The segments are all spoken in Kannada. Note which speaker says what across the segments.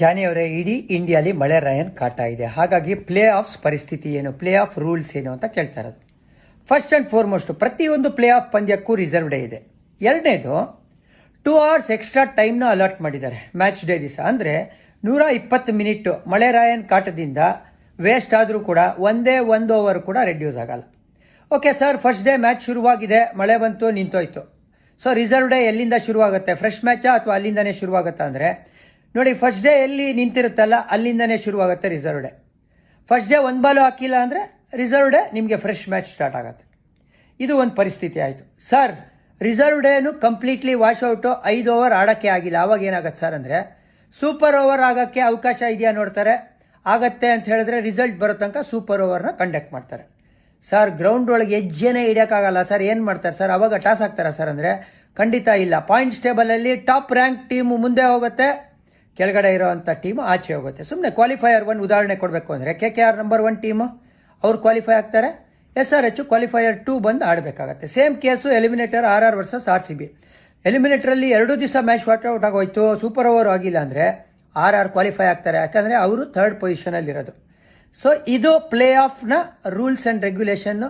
Speaker 1: ಜಾನಿಯವರೇ, ಇಡೀ ಇಂಡಿಯಾಲಿ ಮಳೆ ರಾಯನ್ ಕಾಟ ಇದೆ. ಹಾಗಾಗಿ ಪ್ಲೇ ಆಫ್ಸ್ ಪರಿಸ್ಥಿತಿ ಏನು? ಪ್ಲೇ ಆಫ್ ರೂಲ್ಸ್ ಏನು ಅಂತ ಕೇಳ್ತಾ ಇರೋದು. ಫಸ್ಟ್ ಆ್ಯಂಡ್ ಫಾರ್ಮೋಸ್ಟ್ ಪ್ರತಿಯೊಂದು ಪ್ಲೇ ಆಫ್ ಪಂದ್ಯಕ್ಕೂ ರಿಸರ್ವ್ ಡೇ ಇದೆ. ಎರಡನೇದು ಟೂ ಅವರ್ಸ್ ಎಕ್ಸ್ಟ್ರಾ ಟೈಮ್ನ ಅಲಾಟ್ ಮಾಡಿದ್ದಾರೆ. ಮ್ಯಾಚ್ ಡೇ ದಿವಸ. ಅಂದರೆ ನೂರ ಇಪ್ಪತ್ತು ಮಿನಿಟ್ ಮಳೆ ರಾಯನ್ ಕಾಟದಿಂದ ವೇಸ್ಟ್ ಆದರೂ ಕೂಡ ಒಂದೇ ಒಂದು ಓವರ್ ಕೂಡ ರೆಡ್ಯೂಸ್ ಆಗಲ್ಲ. Okay sir first day match ಶುರುವಾಗಿದೆ. ಮಳೆ ಬಂತು, ನಿಂತೋಯ್ತು. ಸೊ ರಿಸರ್ವ್ ಡೇ ಎಲ್ಲಿಂದ ಶುರುವಾಗುತ್ತೆ? ಫ್ರೆಶ್ ಮ್ಯಾಚಾ ಅಥವಾ ಅಲ್ಲಿಂದನೇ ಶುರುವಾಗುತ್ತಾ ಅಂದರೆ ನೋಡಿ ಫಸ್ಟ್ ಡೇ ಎಲ್ಲಿ ನಿಂತಿರುತ್ತಲ್ಲ, ಅಲ್ಲಿಂದನೇ ಶುರುವಾಗುತ್ತೆ ರಿಸರ್ವ್ ಡೇ ಫಸ್ಟ್ ಡೇ ಒಂದು ಬಾಲು ಹಾಕಿಲ್ಲ ಅಂದರೆ ರಿಸರ್ವ್ ಡೇ ನಿಮಗೆ ಫ್ರೆಶ್ ಮ್ಯಾಚ್ ಸ್ಟಾರ್ಟ್ ಆಗುತ್ತೆ. ಇದು ಒಂದು ಪರಿಸ್ಥಿತಿ ಆಯಿತು. ಸರ್ ರಿಸರ್ವ್ ಡೇನು ಕಂಪ್ಲೀಟ್ಲಿ ವಾಶ್ಔಟು ಐದು ಓವರ್ ಆಡೋಕ್ಕೆ ಆಗಿಲ್ಲ. ಆವಾಗ ಏನಾಗುತ್ತೆ ಸರ್ ಅಂದರೆ ಸೂಪರ್ ಓವರ್ ಆಗೋಕ್ಕೆ ಅವಕಾಶ ಇದೆಯಾ ನೋಡ್ತಾರೆ. ಆಗತ್ತೆ ಅಂತ ಹೇಳಿದ್ರೆ ರಿಸಲ್ಟ್ ಬರೋ ತನಕ ಸೂಪರ್ ಓವರ್ನ ಕಂಡಕ್ಟ್ ಮಾಡ್ತಾರೆ. ಸರ್ ಗ್ರೌಂಡ್ ಒಳಗೆ ಹೆಜ್ಜೆನೇ ಇಡೋಕ್ಕಾಗಲ್ಲ ಸರ್ ಏನು ಮಾಡ್ತಾರೆ? ಸರ್ ಅವಾಗ ಟಾಸ್ ಹಾಕ್ತಾರಾ ಸರ್ ಅಂದರೆ, ಖಂಡಿತ ಇಲ್ಲ. ಪಾಯಿಂಟ್ಸ್ ಟೇಬಲಲ್ಲಿ ಟಾಪ್ ರ್ಯಾಂಕ್ ಟೀಮು ಮುಂದೆ ಹೋಗುತ್ತೆ. ಕೆಳಗಡೆ ಇರೋವಂಥ ಟೀಮು ಆಚೆ ಹೋಗುತ್ತೆ. ಸುಮ್ಮನೆ ಕ್ವಾಲಿಫೈಯರ್ ಒನ್ ಉದಾಹರಣೆ ಕೊಡಬೇಕು ಅಂದರೆ K K R number one team ಅವ್ರು ಕ್ವಾಲಿಫೈ ಆಗ್ತಾರೆ. S R H qualifier two ಬಂದು ಆಡಬೇಕಾಗತ್ತೆ. Same case eliminator R R versus R C B ಎಲಿಮಿನೇಟರಲ್ಲಿ ಎರಡು ದಿವಸ ಮ್ಯಾಚ್ ವಾಟ್ ಔಟ್ ಆಗೋಯ್ತು. ಸೂಪರ್ ಓವರ್ ಆಗಿಲ್ಲ ಅಂದರೆ ಆರ್ ಆರ್ ಕ್ವಾಲಿಫೈ ಆಗ್ತಾರೆ. ಯಾಕಂದರೆ ಅವರು ಥರ್ಡ್ ಪೊಸಿಷನಲ್ಲಿ ಇರೋದು. ಸೊ ಇದು ಪ್ಲೇ ಆಫ್ನ ರೂಲ್ಸ್ ಆ್ಯಂಡ್ ರೆಗ್ಯುಲೇಷನ್ನು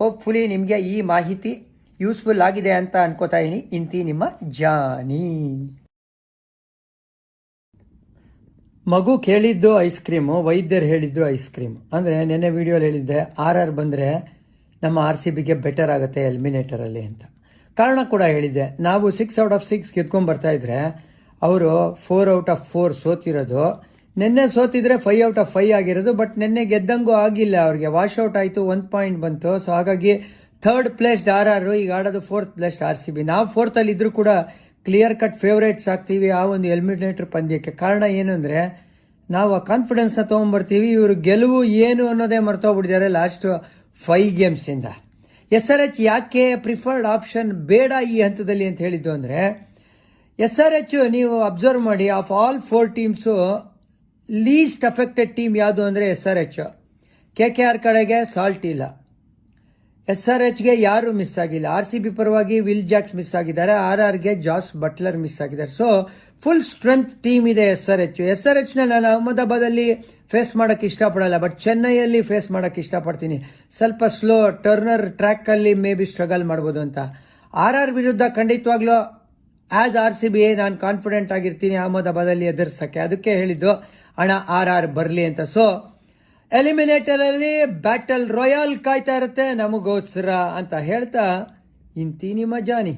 Speaker 1: ಹೋಪ್ಫುಲಿ ನಿಮಗೆ ಈ ಮಾಹಿತಿ ಯೂಸ್ಫುಲ್ ಆಗಿದೆ ಅಂತ ಅನ್ಕೋತಾ ಇದ್ದೀನಿ ಇಂತಿ ನಿಮ್ಮ ಜಾನಿ. ಮಗು ಕೇಳಿದ್ದು ಐಸ್ ಕ್ರೀಮು, ವೈದ್ಯರು ಹೇಳಿದ್ರು ಐಸ್ ಕ್ರೀಮ್. ಅಂದರೆ ನೆನ್ನೆ ವಿಡಿಯೋಲಿ ಹೇಳಿದ್ದೆ, ಆರ್ ಆರ್ ಬಂದರೆ ನಮ್ಮ ಆರ್ ಸಿ ಬಿಗೆ ಬೆಟರ್ ಆಗುತ್ತೆ ಎಲ್ಮಿನೇಟರಲ್ಲಿ ಅಂತ. ಕಾರಣ ಕೂಡ ಹೇಳಿದ್ದೆ, ನಾವು ಸಿಕ್ಸ್ ಔಟ್ ಆಫ್ ಸಿಕ್ಸ್ ಬರ್ತಾ ಇದ್ರೆ, ಅವರು ಫೋರ್ ಔಟ್ ಆಫ್ ಫೋರ್ ಸೋತಿರೋದು. ನಿನ್ನೆ ಸೋತಿದ್ರೆ ಫೈವ್ ಔಟ್ ಆಫ್ ಫೈವ್ ಆಗಿರೋದು ಬಟ್ ನಿನ್ನೆ ಗೆದ್ದಂಗೂ ಆಗಿಲ್ಲ ಅವ್ರಿಗೆ. ವಾಶ್ ಔಟ್ ಆಯಿತು ಒಂದು ಪಾಯಿಂಟ್ ಬಂತು. ಸೊ ಹಾಗಾಗಿ ಥರ್ಡ್ ಪ್ಲೇಸ್ಡ್ ಆರ್ ಆರ್, ಈಗ ಆಡೋದು fourth placed R C B. ನಾವು ಫೋರ್ತಲ್ಲಿ ಇದ್ರೂ ಕೂಡ ಕ್ಲಿಯರ್ ಕಟ್ ಫೇವ್ರೇಟ್ಸ್ ಆಗ್ತೀವಿ ಆ ಒಂದು ಎಲಿಮಿನೇಟರ್ ಪಂದ್ಯಕ್ಕೆ. ಕಾರಣ ಏನು ಅಂದರೆ, ನಾವು ಆ ಕಾನ್ಫಿಡೆನ್ಸ್ನ ತೊಗೊಂಬರ್ತೀವಿ, ಇವರು ಗೆಲುವು ಏನು ಅನ್ನೋದೇ ಮರ್ತೋಗ್ಬಿಟ್ಟಿದ್ದಾರೆ ಲಾಸ್ಟ್ ಫೈವ್ ಗೇಮ್ಸಿಂದ ಎಸ್ ಆರ್ ಎಚ್ ಯಾಕೆ ಪ್ರಿಫರ್ಡ್ ಆಪ್ಷನ್ ಬೇಡ ಈ ಹಂತದಲ್ಲಿ ಅಂತ ಹೇಳಿದ್ದು ಅಂದರೆ ಎಸ್ ಆರ್ ಎಚ್ ನೀವು ಅಬ್ಸರ್ವ್ ಮಾಡಿ of all four teams least affected team ಯಾವುದು ಅಂದರೆ S R H K K R ಕಡೆಗೆ ಸಾಲ್ಟ್ ಇಲ್ಲ. ಎಸ್ ಆರ್ ಎಚ್ಗೆ ಯಾರು ಮಿಸ್ ಆಗಿಲ್ಲ. ಆರ್ ಸಿ ಬಿ ಪರವಾಗಿ ವಿಲ್ ಜಾಕ್ಸ್ ಮಿಸ್ ಆಗಿದ್ದಾರೆ. ಆರ್ ಆರ್ಗೆ ಜಾಸ್ ಬಟ್ಲರ್ ಮಿಸ್ ಆಗಿದ್ದಾರೆ. ಸೊ ಫುಲ್ ಸ್ಟ್ರೆಂತ್ ಟೀಮ್ ಇದೆ S R H S R ಎಚ್ನ ನಾನು ಅಹಮದಾಬಾದಲ್ಲಿ ಫೇಸ್ ಮಾಡೋಕ್ಕೆ ಇಷ್ಟಪಡಲ್ಲ ಬಟ್ ಚೆನ್ನೈಯಲ್ಲಿ ಫೇಸ್ ಮಾಡೋಕ್ಕೆ ಇಷ್ಟಪಡ್ತೀನಿ. ಸ್ವಲ್ಪ ಸ್ಲೋ ಟರ್ನರ್ ಟ್ರ್ಯಾಕಲ್ಲಿ ಮೇ ಬಿ ಸ್ಟ್ರಗಲ್ ಮಾಡ್ಬೋದು ಅಂತ. ಆರ್ ಆರ್ ವಿರುದ್ಧ ಖಂಡಿತವಾಗ್ಲೂ ಆಸ್ ಆರ್ ಸಿ ಬಿ ನಾನು ಕಾನ್ಫಿಡೆಂಟ್ ಆಗಿರ್ತೀನಿ ಅಹಮದಾಬಾದಲ್ಲಿ ಎದುರಿಸಕ್ಕೆ. ಅದಕ್ಕೆ ಹೇಳಿದ್ದು ಹಣ ಆರ್ ಆರ್ ಬರಲಿ ಅಂತ. ಸೊ ಎಲಿಮಿನೇಟರ್ ಅಲ್ಲಿ ಬ್ಯಾಟಲ್ ರಾಯಲ್ ಕಾಯ್ತಾ ಇರುತ್ತೆ ನಮಗೋಸ್ಕರ ಅಂತ ಹೇಳ್ತಾ ಇಂತಿ ನಿಮ್ಮ ಜಾನಿ